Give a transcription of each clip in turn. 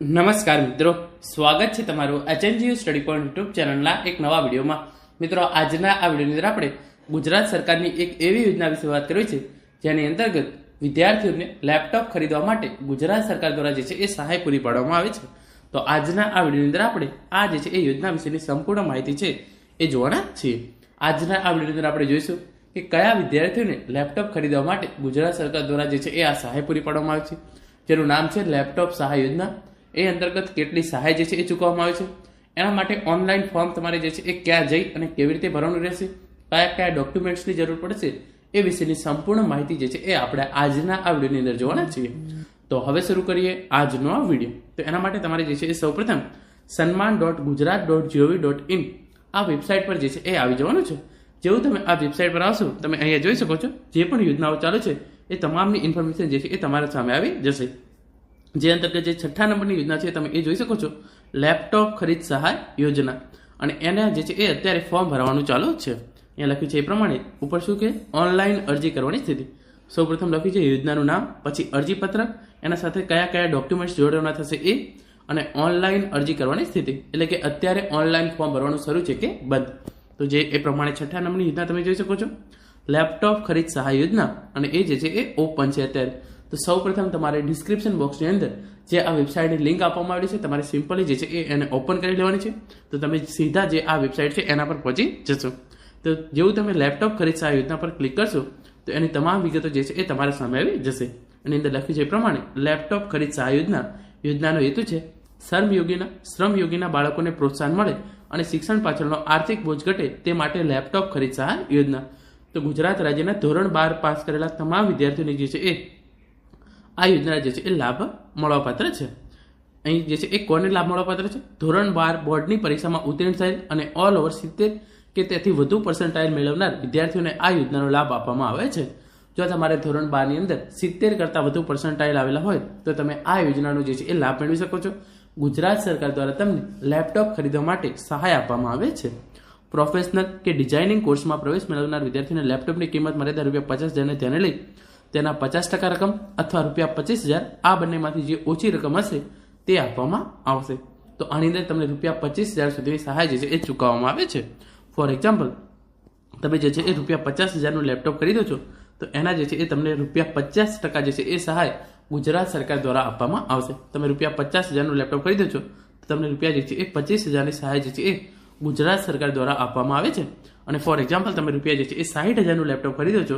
નમસ્કાર મિત્રો. સ્વાગત છે તમારું એચએનજીયુ સ્ટડી પોઈન્ટ યુટ્યુબ ચેનલના એક નવા વિડીયોમાં. મિત્રો, આજના આ વિડીયોની અંદર આપણે ગુજરાત સરકારની એક એવી યોજના વિશે વાત કરવી છે, જેની અંતર્ગત વિદ્યાર્થીઓને લેપટોપ ખરીદવા માટે ગુજરાત સરકાર દ્વારા જે છે એ સહાય પૂરી પાડવામાં આવે છે. તો આજના આ વિડીયોની અંદર આપણે આ જે છે એ યોજના વિશેની સંપૂર્ણ માહિતી છે એ જોવાના છીએ. આજના આ વિડીયોની અંદર આપણે જોઈશું કે કયા વિદ્યાર્થીઓને લેપટોપ ખરીદવા માટે ગુજરાત સરકાર દ્વારા જે છે એ આ સહાય પૂરી પાડવામાં આવે છે. જેનું નામ છે લેપટોપ સહાય યોજના. એ અંતર્ગત કેટલી સહાય જે છે એ ચૂકવવામાં આવે છે. એના માટે ઓનલાઈન ફોર્મ તમારે જે છે એ ક્યાં જઈ અને કેવી રીતે ભરવાનું રહેશે, કયા કયા ડોક્યુમેન્ટ્સની જરૂર પડશે, એ વિશેની સંપૂર્ણ માહિતી જે છે એ આપણે આજના આ વિડીયોની અંદર જોવાના છીએ. તો હવે શરૂ કરીએ આજનો આ વીડિયો. તો એના માટે તમારે જે છે એ સૌપ્રથમ સન્માન dot Gujarat dot GOV dot in આ વેબસાઇટ પર જે છે એ આવી જવાનું છે. જેવું તમે આ વેબસાઇટ પર આવશો, તમે અહીંયા જોઈ શકો છો, જે પણ યોજનાઓ ચાલુ છે, એ તમામની ઇન્ફોર્મેશન જે છે એ તમારા સામે આવી જશે. જે અંતર્ગત જે છઠ્ઠા નંબરની યોજના છે, તમે એ જોઈ શકો છો. લેપટોપ ખરીદ સહાય યોજના. અને એના જે છે, એ અત્યારે ફોર્મ ભરવાનું ચાલુ છે. અહીંયા લખ્યું છે એ પ્રમાણે, ઉપર શું કે, ઓનલાઈન અરજી કરવાની સ્થિતિ. સૌપ્રથમ લખ્યું છે યોજનાનું નામ, પછી અરજી પત્રક એના સાથે કયા કયા ડોક્યુમેન્ટ્સ જોડવાના થશે એ, અને ઓનલાઈન અરજી કરવાની સ્થિતિ. એટલે કે અત્યારે ઓનલાઈન ફોર્મ ભરવાનું શરૂ છે કે બંધ. તો જે એ પ્રમાણે છઠ્ઠા નંબરની યોજના તમે જોઈ શકો છો. લેપટોપ ખરીદ સહાય યોજના. અને એ જે છે, એ ઓપન છે અત્યારે. તો સૌ પ્રથમ તમારે ડિસ્ક્રિપ્શન બોક્સની અંદર જે આ વેબસાઇટની લિંક આપવામાં આવી છે, તમારે સિમ્પલી જે છે એ એને ઓપન કરી લેવાની છે. તો તમે સીધા જે આ વેબસાઇટ છે એના પર પહોંચી જશો. તો જેવું તમે લેપટોપ ખરીદશો, આ યોજના પર ક્લિક કરશો, તો એની તમામ વિગતો જે છે એ તમારા સામે આવી જશે. એની અંદર લખ્યું છે એ પ્રમાણે લેપટોપ ખરીદશા, આ યોજના. યોજનાનો હેતુ છે શ્રમયોગીના શ્રમયોગીના બાળકોને પ્રોત્સાહન મળે અને શિક્ષણ પાછળનો આર્થિક બોજ ઘટે તે માટે લેપટોપ ખરીદ સહાય યોજના. તો ગુજરાત રાજ્યના ધોરણ બાર પાસ કરેલા તમામ વિદ્યાર્થીઓની જે છે એ આ યોજના જે છે એ લાભ મળવાપાત્ર છે. અહીં જે છે એ કોને લાભ મળવાપાત્ર છે? ધોરણ બાર બોર્ડની પરીક્ષામાં ઉત્તીર્ણ થયેલ અને ઓલ ઓવર સિત્તેર કે તેથી વધુ પર્સન્ટાઇલ મેળવનાર વિદ્યાર્થીઓને આ યોજનાનો લાભ આપવામાં આવે છે. જો તમારે ધોરણ બારની અંદર સિત્તેર કરતાં વધુ પર્સન્ટાઇલ આવેલા હોય, તો તમે આ યોજનાનો જે છે એ લાભ મેળવી શકો છો. ગુજરાત સરકાર દ્વારા તમને લેપટોપ ખરીદવા માટે સહાય આપવામાં આવે છે. પ્રોફેશનલ કે ડિઝાઇનિંગ કોર્સમાં પ્રવેશ મેળવનાર વિદ્યાર્થીઓને લેપટોપની કિંમત મર્યાદા રૂપિયા પચાસ હજારને ધ્યાને લઈ તેના પચાસ ટકા રકમ અથવા રૂપિયા પચીસ હજાર આ બંનેમાંથી જે ઓછી રકમ હશે તે આપવામાં આવશે. તો આની અંદર તમને રૂપિયા પચીસ હજાર સુધીની સહાય જે છે એ ચૂકવવામાં આવે છે. ફોર એક્ઝામ્પલ તમે જે છે એ રૂપિયા પચાસ હજારનું લેપટોપ ખરીદો છો, તો એના જે છે એ તમને રૂપિયા પચાસ ટકા જે છે એ સહાય ગુજરાત સરકાર દ્વારા આપવામાં આવશે. તમે રૂપિયા પચાસ હજારનું લેપટોપ ખરીદો છો, તો તમને રૂપિયા જે છે એ પચીસ હજારની સહાય જે છે એ ગુજરાત સરકાર દ્વારા આપવામાં આવે છે. અને ફોર એક્ઝામ્પલ તમે રૂપિયા જે છે એ સાહીઠ હજારનું લેપટોપ ખરીદો છો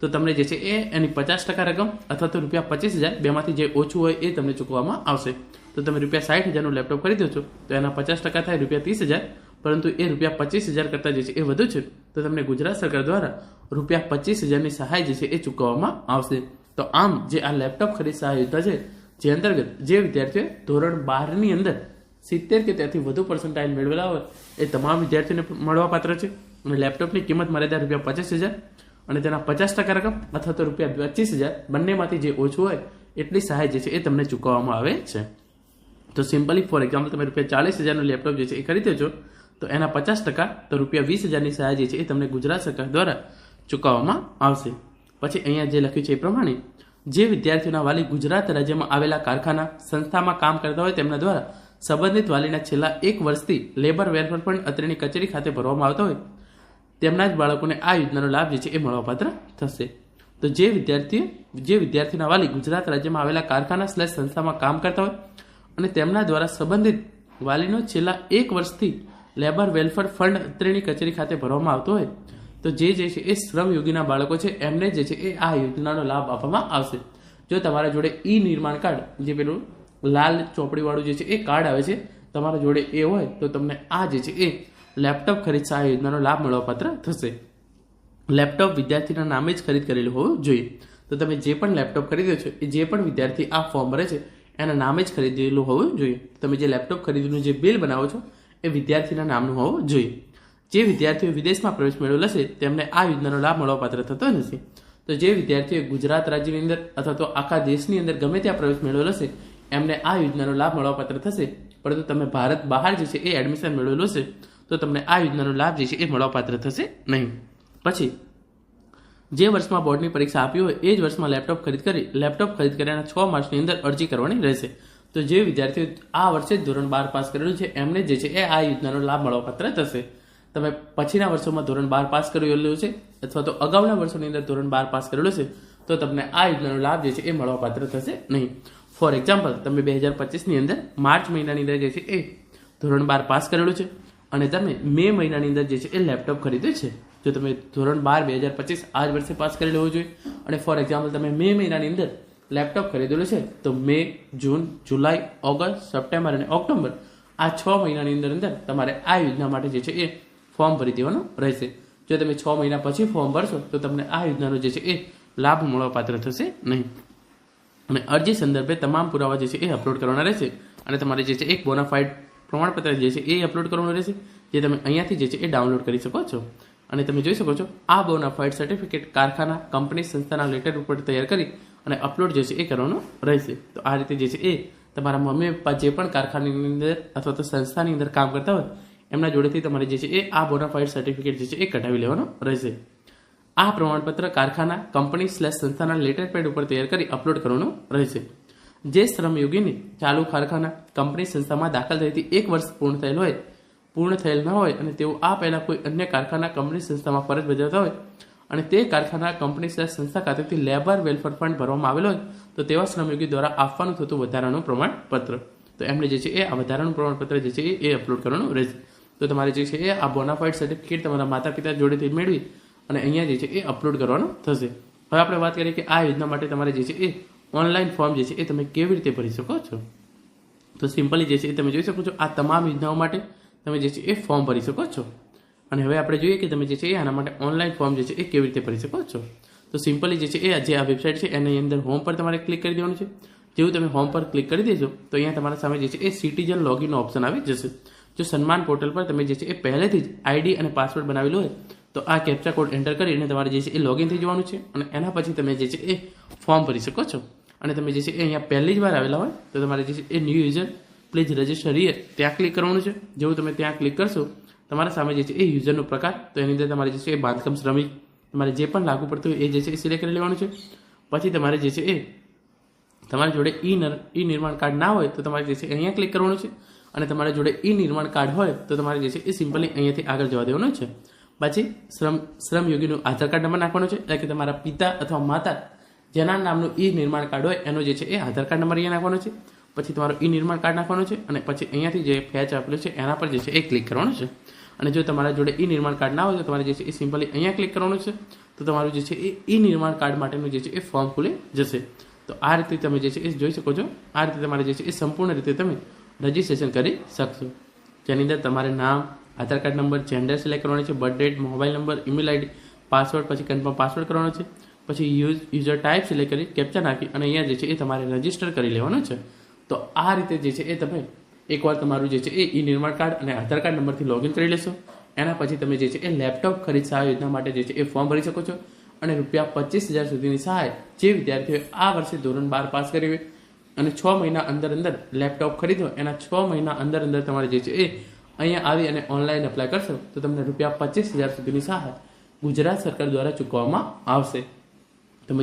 તો તમને જે છે એ એની પચાસ ટકા રકમ અથવા તો રૂપિયા પચીસ હજાર બેમાંથી જે ઓછું હોય એ તમને ચૂકવવામાં આવશે. તો તમે રૂપિયા સાઠ હજારનું લેપટોપ ખરીદો છો, તો એના પચાસ ટકા થાય રૂપિયા ત્રીસ હજાર, પરંતુ એ રૂપિયા પચીસ હજાર કરતાં જે છે એ વધુ છે, તો તમને ગુજરાત સરકાર દ્વારા રૂપિયા પચીસ હજારની સહાય જે છે એ ચૂકવવામાં આવશે. તો આમ જે આ લેપટોપ ખરીદ સહાય યોજના છે, જે અંતર્ગત જે વિદ્યાર્થીઓએ ધોરણ બારની અંદર સિત્તેર કે ત્યાંથી વધુ પર્સન્ટાઇલ મેળવેલા હોય, એ તમામ વિદ્યાર્થીઓને મળવાપાત્ર છે. અને લેપટોપની કિંમત મર્યાદા રૂપિયા પચીસ હજાર અને તેના પચાસ ટકા રકમ અથવા તો રૂપિયા પચીસ હજાર બંનેમાંથી જે ઓછું હોય, એટલી સહાય જે છે એ તમને ચૂકવવામાં આવે છે. તો સિમ્પલી ફોર એક્ઝામ્પલ તમે રૂપિયા ચાલીસ હજારનું લેપટોપ જે છે એ ખરીદો છો, તો એના પચાસ ટકા, તો રૂપિયા વીસ હજારની સહાય જે છે એ તમને ગુજરાત સરકાર દ્વારા ચૂકવવામાં આવશે. પછી અહીંયા જે લખ્યું છે એ પ્રમાણે, જે વિદ્યાર્થીઓના વાલી ગુજરાત રાજ્યમાં આવેલા કારખાના સંસ્થામાં કામ કરતા હોય તેમના દ્વારા સંબંધિત વાલીના છેલ્લા એક વર્ષથી લેબર વેલફેર ફંડ અત્રેની કચેરી ખાતે ભરવામાં આવતા હોય. તેમના જ બાળકોને આ યોજનાનો લાભ જે છે એ મળવાપાત્ર થશે. તો જે વિદ્યાર્થી જે વિદ્યાર્થીના વાલી ગુજરાત રાજ્યમાં આવેલા કારખાના સ્લેશ સંસ્થામાં કામ કરતા હોય અને તેમના દ્વારા સંબંધિત વાલીનો છેલ્લા એક વર્ષથી લેબર વેલફેર ફંડ અત્રેની કચેરી ખાતે ભરવામાં આવતો હોય, તો જે જે છે એ શ્રમયોગીના બાળકો છે, એમને જે છે એ આ યોજનાનો લાભ આપવામાં આવશે. જો તમારા જોડે ઈ નિર્માણ કાર્ડ, જે પેલું લાલ ચોપડીવાળું જે છે એ કાર્ડ આવે છે, તમારા જોડે એ હોય, તો તમને આ જે છે એ લેપટોપ ખરીદશે, આ યોજનાનો લાભ મળવાપાત્ર થશે. લેપટોપ વિદ્યાર્થીના નામે જ ખરીદ કરેલું હોવું જોઈએ. તો તમે જે પણ લેપટોપ ખરીદ્યો છો, એ જે પણ વિદ્યાર્થી આ ફોર્મ ભરે છે, એના નામે જ ખરીદેલું હોવું જોઈએ. તમે જે લેપટોપ ખરીદીનું જે બિલ બનાવો છો, એ વિદ્યાર્થીના નામનું હોવું જોઈએ. જે વિદ્યાર્થીઓ વિદેશમાં પ્રવેશ મેળવેલ હશે તેમને આ યોજનાનો લાભ મળવાપાત્ર થતો નથી. તો જે વિદ્યાર્થીઓ ગુજરાત રાજ્યની અંદર અથવા તો આખા દેશની અંદર ગમે ત્યાં પ્રવેશ મેળવેલો હશે એમને આ યોજનાનો લાભ મળવાપાત્ર થશે. પરંતુ તમે ભારત બહાર જે છે, એ એડમિશન મેળવેલું હશે તો તમને આ યોજનાનો લાભ જે છે એ મળવાપાત્ર થશે નહીં. પછી, જે વર્ષમાં બોર્ડની પરીક્ષા આપી હોય, એ જ વર્ષમાં લેપટોપ ખરીદ કરી, લેપટોપ ખરીદ કર્યાના છ માસની અંદર અરજી કરવાની રહેશે. તો જે વિદ્યાર્થીઓ આ વર્ષે ધોરણ બાર પાસ કરેલું છે, એમને જે છે એ આ યોજનાનો લાભ મળવાપાત્ર થશે. તમે પછીના વર્ષોમાં ધોરણ બાર પાસ કરેલું છે, અથવા તો અગાઉના વર્ષોની અંદર ધોરણ બાર પાસ કરેલું છે, તો તમને આ યોજનાનો લાભ જે છે એ મળવાપાત્ર થશે નહીં. ફોર એક્ઝામ્પલ તમે બે હજાર પચીસની અંદર માર્ચ મહિનાની અંદર જે છે એ ધોરણ બાર પાસ કરેલું છે. અને તમે મે મહિનાની અંદર જે છે એ લેપટોપ ખરીદ્યું છે? જો તમે ધોરણ બાર બે હજાર પચીસ આ જ વર્ષે પાસ કરી લેવું જોઈએ. અને ફોર એક્ઝામ્પલ તમે મે મહિનાની અંદર લેપટોપ ખરીદેલું છે, તો May, June, July, August, September અને ઓક્ટોબર આ છ મહિનાની અંદર અંદર તમારે આ યોજના માટે જે છે એ ફોર્મ ભરી દેવાનું રહેશે. જો તમે છ મહિના પછી ફોર્મ ભરશો, તો તમને આ યોજનાનો જે છે એ લાભ મળવાપાત્ર થશે નહીં. અને અરજી સંદર્ભે તમામ પુરાવા જે છે એ અપલોડ કરવાના રહેશે. અને તમારે જે છે એક બોનાફાઇડ પ્રમાણપત્ર જે છે એ અપલોડ કરવાનું રહેશે, જે તમે અહીંયાથી જે છે એ ડાઉનલોડ કરી શકો છો. અને તમે જોઈ શકો છો, આ બોનાફાઇડ સર્ટિફિકેટ કારખાના કંપની સંસ્થાના લેટર ઉપર તૈયાર કરી અને અપલોડ જે છે એ કરવાનો રહેશે. તો આ રીતે જે છે એ તમારા મમ્મી પપ્પા જે પણ કારખાનાની અંદર અથવા તો સંસ્થાની અંદર કામ કરતા હોય, એમના જોડેથી તમારે જે છે એ આ બોનાફાઇડ સર્ટિફિકેટ જે છે એ કઢાવી લેવાનો રહેશે. આ પ્રમાણપત્ર કારખાના કંપની સ્લેશ સંસ્થાના લેટર પેડ ઉપર તૈયાર કરી અપલોડ કરવાનું રહેશે. જે શ્રમયોગીની ચાલુ કારખાના કંપની સંસ્થામાં દાખલ થયેથી એક વર્ષ પૂર્ણ થયેલ હોય, પૂર્ણ થયેલ ન હોય અને તેઓ આ પહેલાં કોઈ અન્ય કારખાના કંપની સંસ્થામાં ફરજ બજાવતા હોય અને તે કારખાના કંપની સંસ્થા ખાતેથી લેબર વેલફેર ફંડ ભરવામાં આવેલો હોય, તો તેવા શ્રમયોગી દ્વારા આપવાનું થતું વધારાનું પ્રમાણપત્ર. તો એમણે જે છે એ આ વધારાનું પ્રમાણપત્ર જે છે એ અપલોડ કરવાનું રહેશે. તો તમારે જે છે એ આ બોનાફાઇડ સર્ટિફિકેટ તમારા માતા પિતા જોડેથી મેળવી અને અહીંયા જે છે એ અપલોડ કરવાનું થશે. હવે આપણે વાત કરીએ કે આ યોજના માટે તમારે જે છે એ ઓનલાઈન ફોર્મ જે છે એ તમે કેવી રીતે ભરી શકો છો તો સિમ્પલી જે છે એ તમે જોઈ શકો છો આ તમામ યોજનાઓ માટે તમે જે છે એ ફોર્મ ભરી શકો છો અને હવે આપણે જોઈએ કે તમે જે છે એ આના માટે ઓનલાઈન ફોર્મ જે છે એ કેવી રીતે ભરી શકો છો તો સિમ્પલી જે છે એ જે આ વેબસાઇટ છે એની અંદર હોમ પર તમારે ક્લિક કરી દેવાનું છે જેવું તમે હોમ પર ક્લિક કરી દેજો તો અહીંયા તમારા સામે જે છે એ સિટીઝન લોગિનનો ઓપ્શન આવી જશે જો સન્માન પોર્ટલ પર તમે જે છે એ પહેલેથી જ આઈડી અને પાસવર્ડ બનાવેલું હોય તો આ કેપ્ચા કોડ એન્ટર કરીને તમારે જે છે એ લોગિન થઈ જવાનું છે અને એના પછી તમે જે છે એ ફોર્મ ભરી શકો છો અને તમે જે છે એ અહીંયા પહેલી જ વાર આવેલા હોય, તો તમારે જે છે એ new user please register here ત્યાં ક્લિક કરવાનું છે. જેવું તમે ત્યાં ક્લિક કરશો, તમારા સામે જે છે એ યુઝરનો પ્રકાર, તો એની અંદર તમારે જે છે એ બાંધકામ શ્રમિક, તમારે જે પણ લાગુ પડતું હોય એ જે છે એ સિલેક્ટ કરી લેવાનું છે. પછી તમારે જે છે એ તમારી જોડે ઈ ઈ નિર્માણ કાર્ડ ના હોય, તો તમારે જે છે અહીંયા ક્લિક કરવાનું છે. અને તમારા જોડે ઈ નિર્માણ કાર્ડ હોય, તો તમારે જે છે એ સિમ્પલી અહીંયાથી આગળ જવા દેવાનું છે. પછી શ્રમ શ્રમયોગીનું આધાર કાર્ડ નંબર નાખવાનો છે. એટલે કે તમારા પિતા અથવા માતા જેના નામનું ઈ નિર્માણ કાર્ડ હોય, એનો જે છે એ આધાર કાર્ડ નંબર અહીંયા નાખવાનો છે. પછી તમારો ઈ નિર્માણ કાર્ડ નાખવાનો છે અને પછી અહીંયાથી જે ફેચ આપેલું છે, એના પર જે છે એ ક્લિક કરવાનું છે. અને જો તમારા જોડે ઈ નિર્માણ કાર્ડ ના હોય, તો તમારે જે છે એ સિમ્પલી અહીંયા ક્લિક કરવાનું છે. તો તમારું જે છે એ ઈ નિર્માણ કાર્ડ માટેનું જે છે એ ફોર્મ ખુલી જશે. તો આ રીતે તમે જે છે એ જોઈ શકો છો. આ રીતે તમારે જે છે એ સંપૂર્ણ રીતે તમે રજીસ્ટ્રેશન કરી શકશો. જેની અંદર તમારે નામ, Aadhaar card number, gender select કરવાનો છે, birth date, mobile number, email ID, password, પછી કન્ફર્મ પાસવર્ડ કરવાનો છે. પછી યુઝ યુઝર ટાઈપ સિલેક્ટ કરી કેપ્ચા નાખી અને અહીંયા જે છે એ તમારે રજિસ્ટર કરી લેવાનું છે. તો આ રીતે જે છે એ તમે એકવાર તમારું જે છે એ ઈ નિર્માણ કાર્ડ અને આધાર કાર્ડ નંબરથી લોગિન કરી લેશો. એના પછી તમે જે છે એ લેપટોપ ખરીદ સહાય યોજના માટે જે છે એ ફોર્મ ભરી શકો છો. અને રૂપિયા પચીસ હજાર સુધીની સહાય જે વિદ્યાર્થીઓએ આ વર્ષે ધોરણ બાર પાસ કરી હોય અને છ મહિના અંદર અંદર લેપટોપ ખરીદો, એના છ મહિના અંદર અંદર તમારે જે છે એ અહીંયા આવી અને ઓનલાઈન એપ્લાય કરશો, તો તમને રૂપિયા પચીસ હજાર સુધીની સહાય ગુજરાત સરકાર દ્વારા ચૂકવવામાં આવશે.